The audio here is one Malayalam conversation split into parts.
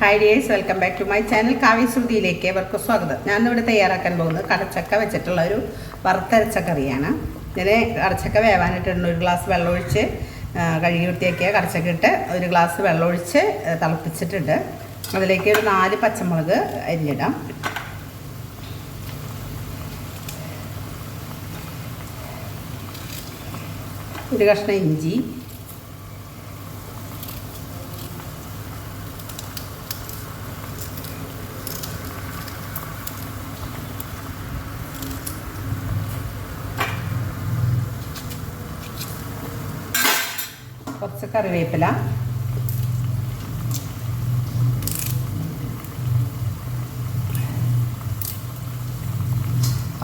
Hi dears welcome back to my channel കാവ്യശ്രുതിയിലേക്ക് അവർക്ക് സ്വാഗതം. ഞാൻ ഇവിടെ തയ്യാറാക്കാൻ പോകുന്നത് കടച്ചക്ക വെച്ചിട്ടുള്ള ഒരു വറുത്തരച്ച കറിയാണ്. ഇതിന് കടച്ചക്ക വേവാനിട്ടുണ്ട് ഒരു ഗ്ലാസ് വെള്ളമൊഴിച്ച് കഴുകി വൃത്തിയാക്കിയ കടച്ചക്ക ഇട്ട് ഒരു ഗ്ലാസ് വെള്ളമൊഴിച്ച് തിളപ്പിച്ചിട്ടുണ്ട്. അതിലേക്ക് ഒരു നാല് പച്ചമുളക് അരിഞ്ഞിടാം. ഒരു കഷ്ണം ഇഞ്ചി കുറച്ച് കറിവേപ്പില.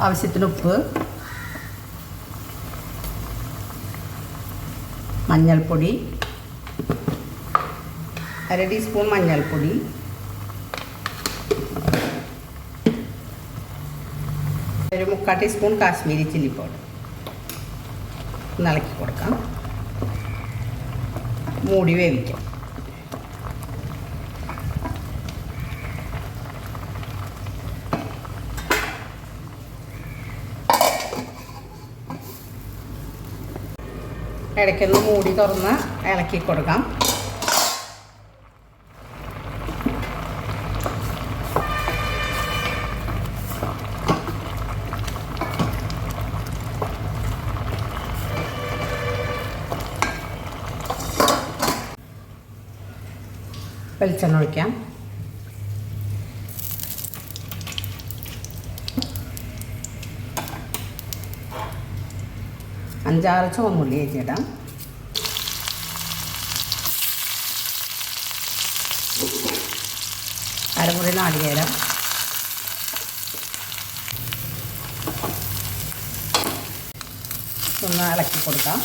ആവശ്യത്തിന് ഉപ്പ്. മഞ്ഞൾപ്പൊടി. അര ടീസ്പൂൺ മഞ്ഞൾപ്പൊടി. ഒരു മുക്കാൽ ടീസ്പൂൺ കാശ്മീരി ചില്ലി പൗഡർ. ഇളക്കി കൊടുക്കാം. മൂടി വേവിക്കാം. ഇടയ്ക്കൊന്ന് മൂടി തുറന്ന് ഇളക്കി കൊടുക്കാം. വെളിച്ചെണ്ണ ഒഴിക്കാം. അഞ്ചാറ് ചുവന്നുള്ളി അരിഞ്ഞിടാം. അരമുറി നാളികേരം. ഒന്ന് ഇളക്കി കൊടുക്കാം.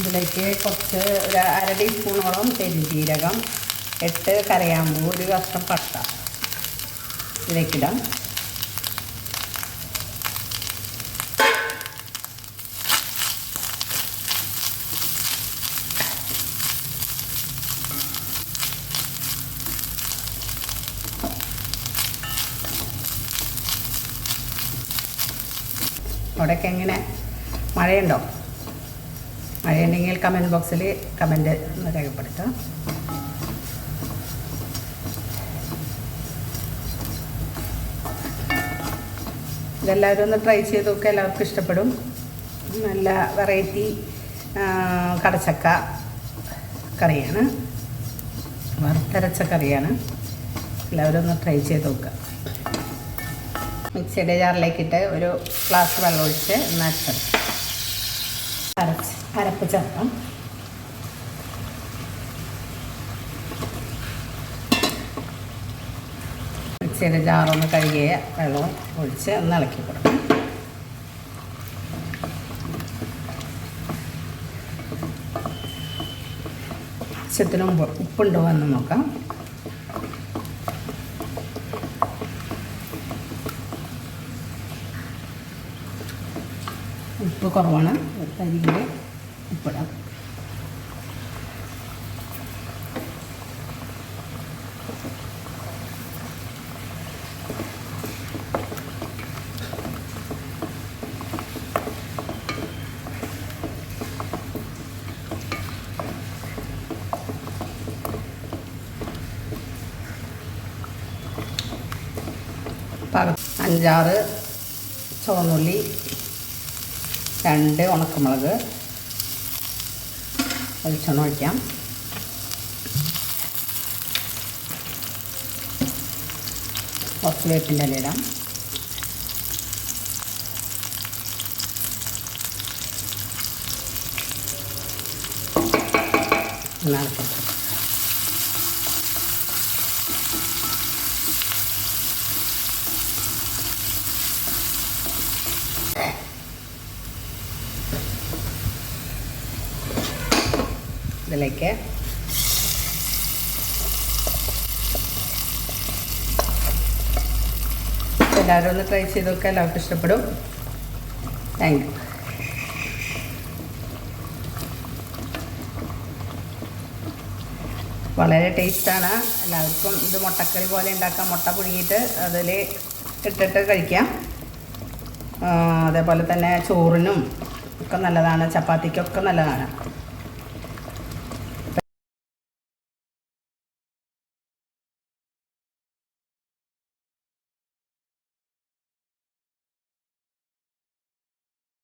ഇതിലേക്ക് കുറച്ച് ഒരു അര ടീസ്പൂണോളം പെരുംജീരകം എട്ട് കരയാമ്പൂ ഒരു കഷ്ണം പട്ട ഇതിലേക്കിടാം. അവിടെയൊക്കെ എങ്ങനെ? മഴയുണ്ടോ? മഴയുണ്ടെങ്കിൽ കമന്റ് ബോക്സിൽ കമന്റ് ഒന്ന് രേഖപ്പെടുത്താം ഇതെല്ലാവരും ഒന്ന് ട്രൈ ചെയ്ത് നോക്കുക എല്ലാവർക്കും ഇഷ്ടപ്പെടും. നല്ല വെറൈറ്റി കടച്ചക്ക കറിയാണ്. വറുത്തരച്ച കറിയാണ്. എല്ലാവരും ഒന്ന് ട്രൈ ചെയ്ത് നോക്കുക. മിക്സിയുടെ ജാറിലേക്കിട്ട് ഒരു ഗ്ലാസ് വെള്ളം ഒഴിച്ച് നച്ചെടുക്കാം അരച്ച്. അരപ്പ് ചേർക്കാം. ചെറിയ ജാറൊന്ന് കഴുകിയ വെള്ളം ഒഴിച്ച് ഒന്ന് ഇളക്കി കൊടുക്കാം. ആവശ്യത്തിന് മുമ്പ് ഉപ്പുണ്ടോ എന്ന് നോക്കാം. ഉപ്പ് കുറവാണ്. അരിയിൽ ഉപ്പിടാം അഞ്ചാറ് ചുവന്നുള്ളി രണ്ട് ഉണക്കമുളക്. വെളിച്ചെണ്ണ ഒഴിക്കാം കുറച്ച് വേപ്പിന്റെ ഇല ഇടാം ഒന്ന് ഇതിലേക്ക്. എല്ലാവരും ഒന്ന് ട്രൈ ചെയ്ത് നോക്കുക എല്ലാവർക്കും ഇഷ്ടപ്പെടും. താങ്ക് യു വളരെ ടേസ്റ്റാണ് എല്ലാവർക്കും ഇത് മുട്ടക്കറി പോലെ ഉണ്ടാക്കാം. മുട്ട പുഴുങ്ങിയിട്ട് അതിൽ ഇട്ടിട്ട് കഴിക്കാം. അതേപോലെ തന്നെ ചോറിനും ഒക്കെ നല്ലതാണ്. ചപ്പാത്തിക്കൊക്കെ നല്ലതാണ്.